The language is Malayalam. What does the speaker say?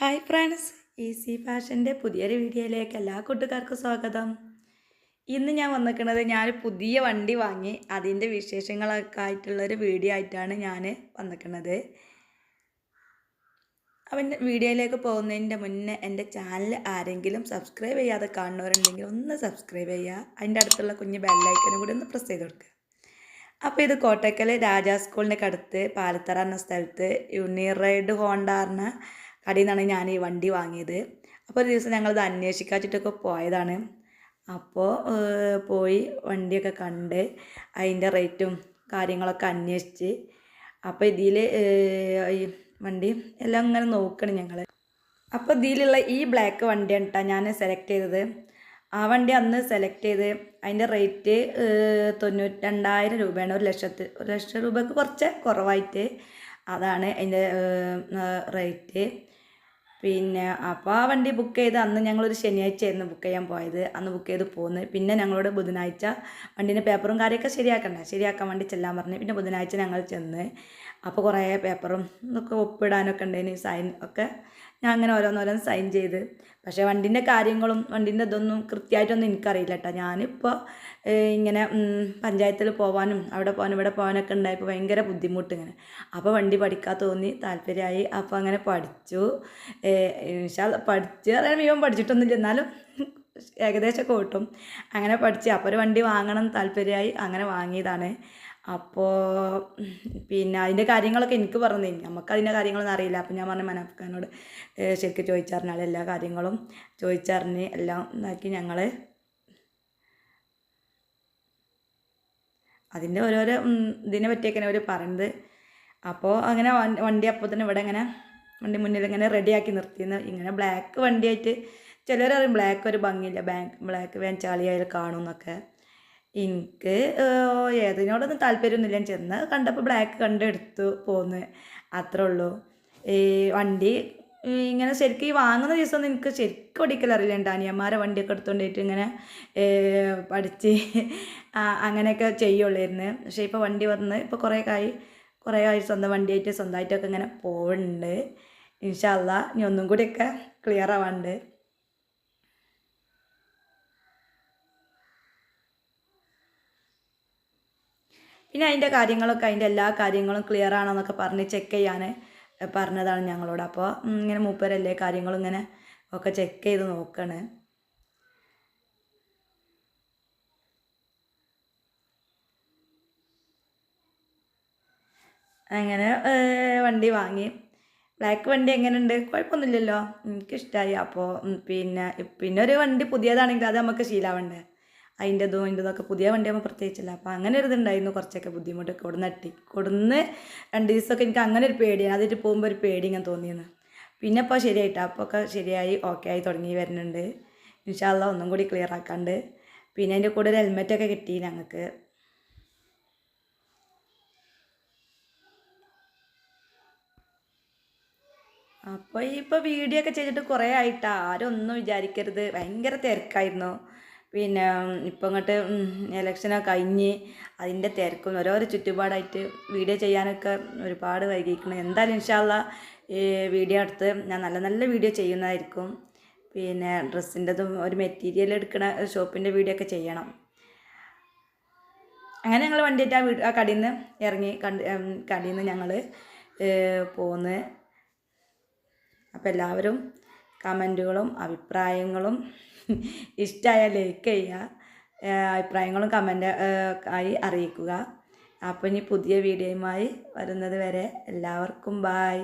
ഹായ് ഫ്രണ്ട്സ് ഈസി ഫാഷന്റെ പുതിയൊരു വീഡിയോയിലേക്ക് എല്ലാ കൂട്ടുകാർക്കും സ്വാഗതം. ഇന്ന് ഞാൻ വന്നിരിക്കുന്നത് ഞാൻ പുതിയ വണ്ടി വാങ്ങി അതിന്റെ വിശേഷങ്ങളൊക്കെ ആയിട്ടുള്ളൊരു വീഡിയോ ആയിട്ടാണ് ഞാൻ വന്നിരിക്കുന്നത്. അവൻ വീഡിയോയിലേക്ക് പോകുന്നതിന്റെ മുന്നേ എന്റെ ചാനൽ ആരെങ്കിലും സബ്സ്ക്രൈബ് ചെയ്യാതെ കാണുന്നവരുണ്ടെങ്കിൽ ഒന്ന് സബ്സ്ക്രൈബ് ചെയ്യുക. അതിന്റെ അടുത്തുള്ള കുഞ്ഞ് ബെല്ലൈക്കനും കൂടി ഒന്ന് പ്രസ് ചെയ്ത് കൊടുക്കുക. അപ്പോൾ ഇത് കോട്ടക്കൽ രാജാ സ്കൂളിന്റെ അടുത്ത് പാലത്തറ എന്ന സ്ഥലത്ത് യൂണിറൈഡ് ഹോണ്ട എന്ന കടയിൽ നിന്നാണ് ഞാൻ ഈ വണ്ടി വാങ്ങിയത്. അപ്പോൾ ഒരു ദിവസം ഞങ്ങളത് അന്വേഷിക്കാച്ചിട്ടൊക്കെ പോയതാണ്. അപ്പോൾ പോയി വണ്ടിയൊക്കെ കണ്ട് അതിന്റെ റേറ്റും കാര്യങ്ങളൊക്കെ അന്വേഷിച്ച് അപ്പോൾ ഇതിൽ ഈ വണ്ടി എല്ലാം ഇങ്ങനെ നോക്കണം ഞങ്ങൾ അപ്പോൾ ഇതിലുള്ള ഈ ബ്ലാക്ക് വണ്ടിയാണ് കേട്ടോ ഞാൻ സെലക്ട് ചെയ്തത്. ആ വണ്ടി അന്ന് സെലക്ട് ചെയ്ത് അതിന്റെ റേറ്റ് തൊണ്ണൂറ്റി രണ്ടായിരം രൂപയാണ്. ഒരു ലക്ഷത്തി ഒരു ലക്ഷം രൂപയ്ക്ക് കുറച്ച് കുറവായിട്ട് അതാണ് അതിന്റെ റേറ്റ്. പിന്നെ അപ്പോൾ ആ വണ്ടി ബുക്ക് ചെയ്ത് അന്ന് ഞങ്ങളൊരു ശനിയാഴ്ച ആയിരുന്നു ബുക്ക് ചെയ്യാൻ പോയത്. അന്ന് ബുക്ക് ചെയ്ത് പോന്ന്. പിന്നെ ഞങ്ങളോട് ബുധനാഴ്ച വണ്ടീന്റെ പേപ്പറും കാര്യമൊക്കെ ശരിയാക്കണ്ടേ. ശരിയാക്കാൻ വേണ്ടി ചെല്ലാൻ പറഞ്ഞു. പിന്നെ ബുധനാഴ്ച ഞങ്ങൾ ചെന്ന്. അപ്പോൾ കുറേ പേപ്പറും ഒക്കെ ഒപ്പിടാനൊക്കെ ഉണ്ടായിന് സൈൻ ഒക്കെ ഞാൻ അങ്ങനെ ഓരോന്നോരോന്ന് സൈൻ ചെയ്ത്. പക്ഷേ വണ്ടിന്റെ കാര്യങ്ങളും വണ്ടിന്റെ ഇതൊന്നും കൃത്യമായിട്ടൊന്നും എനിക്കറിയില്ല കേട്ടോ. ഞാനിപ്പോൾ ഇങ്ങനെ പഞ്ചായത്തിൽ പോകാനും അവിടെ പോകാനും ഇവിടെ പോകാനൊക്കെ ഉണ്ടായപ്പോൾ ഭയങ്കര ബുദ്ധിമുട്ട് ഇങ്ങനെ. അപ്പോൾ വണ്ടി പഠിക്കാൻ തോന്നി താല്പര്യമായി. അപ്പോൾ അങ്ങനെ പഠിച്ചു. പഠിച്ച് പറയാൻ ഇവൻ പഠിച്ചിട്ടൊന്നുമില്ല. എന്നാലും ഏകദേശമൊക്കെ ഓട്ടും. അങ്ങനെ പഠിച്ച്. അപ്പോൾ ഒരു വണ്ടി വാങ്ങണം താല്പര്യമായി. അങ്ങനെ വാങ്ങിയതാണ്. അപ്പോൾ പിന്നെ അതിന്റെ കാര്യങ്ങളൊക്കെ എനിക്ക് പറഞ്ഞു നമുക്ക് അതിന്റെ കാര്യങ്ങളൊന്നും അറിയില്ല. അപ്പോൾ ഞാൻ പറഞ്ഞു മനാഫ്ഖാനോട് ശരിക്കും ചോദിച്ചറിഞ്ഞാൽ എല്ലാ കാര്യങ്ങളും ചോദിച്ചറിഞ്ഞ് എല്ലാം ഇതാക്കി ഞങ്ങൾ അതിന്റെ ഓരോരോ ഇതിനെ പറ്റിയൊക്കെ അവർ പറയുന്നത് അപ്പോൾ അങ്ങനെ വണ്ടി അപ്പോൾ തന്നെ ഇവിടെ ഇങ്ങനെ വണ്ടി മുന്നിൽ ഇങ്ങനെ റെഡിയാക്കി നിർത്തിയെന്ന് ഇങ്ങനെ ബ്ലാക്ക് വണ്ടിയായിട്ട് ചിലർ പറയും ബ്ലാക്ക് ഒരു ഭംഗിയില്ല. ബാങ്ക് ബ്ലാക്ക് വേൻ ചാളിയായാലും കാണും എന്നൊക്കെ. എനിക്ക് ഏതിനോടൊന്നും താല്പര്യമൊന്നുമില്ല. ചെന്ന് കണ്ടപ്പോൾ ബ്ലാക്ക് കണ്ടെടുത്തു പോന്ന്. അത്രേ ഉള്ളൂ. ഈ വണ്ടി ഇങ്ങനെ ശരിക്കും ഈ വാങ്ങുന്ന ദിവസം എനിക്ക് ശരിക്കും ഓടിക്കലറിയില്ല എന്റെ അനിയന്മാരെ വണ്ടിയൊക്കെ എടുത്തുകൊണ്ടിട്ട് ഇങ്ങനെ പഠിച്ച് അങ്ങനെയൊക്കെ ചെയ്യുള്ളായിരുന്നു. പക്ഷേ ഇപ്പോൾ വണ്ടി വന്ന് ഇപ്പോൾ കുറേ കായി കുറേ കായി സ്വന്തം വണ്ടിയായിട്ട് സ്വന്തമായിട്ടൊക്കെ ഇങ്ങനെ പോകുന്നുണ്ട് ഇൻഷാല്ല ഇനി ഒന്നും കൂടിയൊക്കെ ക്ലിയർ ആവാണ്ട്. പിന്നെ അതിന്റെ കാര്യങ്ങളൊക്കെ അതിന്റെ എല്ലാ കാര്യങ്ങളും ക്ലിയർ ആണോ എന്നൊക്കെ പറഞ്ഞ് ചെക്ക് ചെയ്യാൻ പറഞ്ഞതാണ് ഞങ്ങളോട്. അപ്പോൾ ഇങ്ങനെ മൂപ്പരല്ലേ കാര്യങ്ങളും ഇങ്ങനെ ഒക്കെ ചെക്ക് ചെയ്ത് നോക്കണ്. അങ്ങനെ വണ്ടി വാങ്ങി. ബ്ലാക്ക് വണ്ടി എങ്ങനെയുണ്ട്? കുഴപ്പമൊന്നുമില്ലല്ലോ. എനിക്കിഷ്ടമായി അപ്പോൾ പിന്നെ പിന്നെ ഒരു വണ്ടി പുതിയതാണെങ്കിൽ അത് നമുക്ക് ശീലാവണ്ടേ അതിന്റെ ഇതും അതിന്റെ ഇതൊക്കെ പുതിയ വണ്ടിയാകുമ്പോൾ പ്രത്യേകിച്ചില്ല. അപ്പോൾ അങ്ങനെ ഒരു ഇതുണ്ടായിരുന്നു. കുറച്ചൊക്കെ ബുദ്ധിമുട്ട് കൊടുന്നട്ടി കൊടുന്ന് രണ്ട് ദിവസമൊക്കെ എനിക്ക് അങ്ങനെ ഒരു പേടിയാണ് അതിട്ട് പോകുമ്പോൾ ഒരു പേടി ഇങ്ങനെ തോന്നിയെന്ന്. പിന്നെ ഇപ്പോൾ ശരിയായിട്ട്. അപ്പോൾ ഒക്കെ ശരിയായി ഓക്കെ ആയി തുടങ്ങി വരുന്നുണ്ട്. ഇൻഷാല്ല ഒന്നും കൂടി ക്ലിയർ ആക്കാണ്ട്. പിന്നെ അതിന്റെ കൂടെ ഒരു ഹെൽമെറ്റൊക്കെ കിട്ടി ഞങ്ങൾക്ക്. അപ്പോൾ ഇപ്പോൾ വീഡിയോ ഒക്കെ ചെയ്തിട്ട് കുറേ ആയിട്ടാ. ആരും ഒന്നും വിചാരിക്കരുത്. ഭയങ്കര തിരക്കായിരുന്നു. പിന്നെ ഇപ്പം ഇങ്ങോട്ട് ഇലക്ഷനൊക്കെ കഴിഞ്ഞ് അതിന്റെ തിരക്കും ഓരോരോ ചുറ്റുപാടായിട്ട് വീഡിയോ ചെയ്യാനൊക്കെ ഒരുപാട് വൈകിക്കണം എന്തായാലും ഇൻഷാല്ല വീഡിയോ എടുത്ത് ഞാൻ നല്ല നല്ല വീഡിയോ ചെയ്യുന്നതായിരിക്കും. പിന്നെ ഡ്രസ്സിന്റെതും ഒരു മെറ്റീരിയൽ എടുക്കുന്ന ഷോപ്പിന്റെ വീഡിയോ ഒക്കെ ചെയ്യണം. അങ്ങനെ ഞങ്ങൾ വണ്ടിയിട്ട് ആ വീട് ആ കടയിൽ നിന്ന് ഇറങ്ങി കണ്ട് കടയിൽ നിന്ന് ഞങ്ങൾ പോന്ന്. അപ്പോൾ എല്ലാവരും കമന്റുകളും അഭിപ്രായങ്ങളും ഇഷ്ടമായ ലൈക്ക് ചെയ്യുക അഭിപ്രായങ്ങളും കമന്റ് ആയി അറിയിക്കുക. അപ്പോൾ ഇനി പുതിയ വീഡിയോയുമായി വരുന്നത് വരെ എല്ലാവർക്കും ബായ്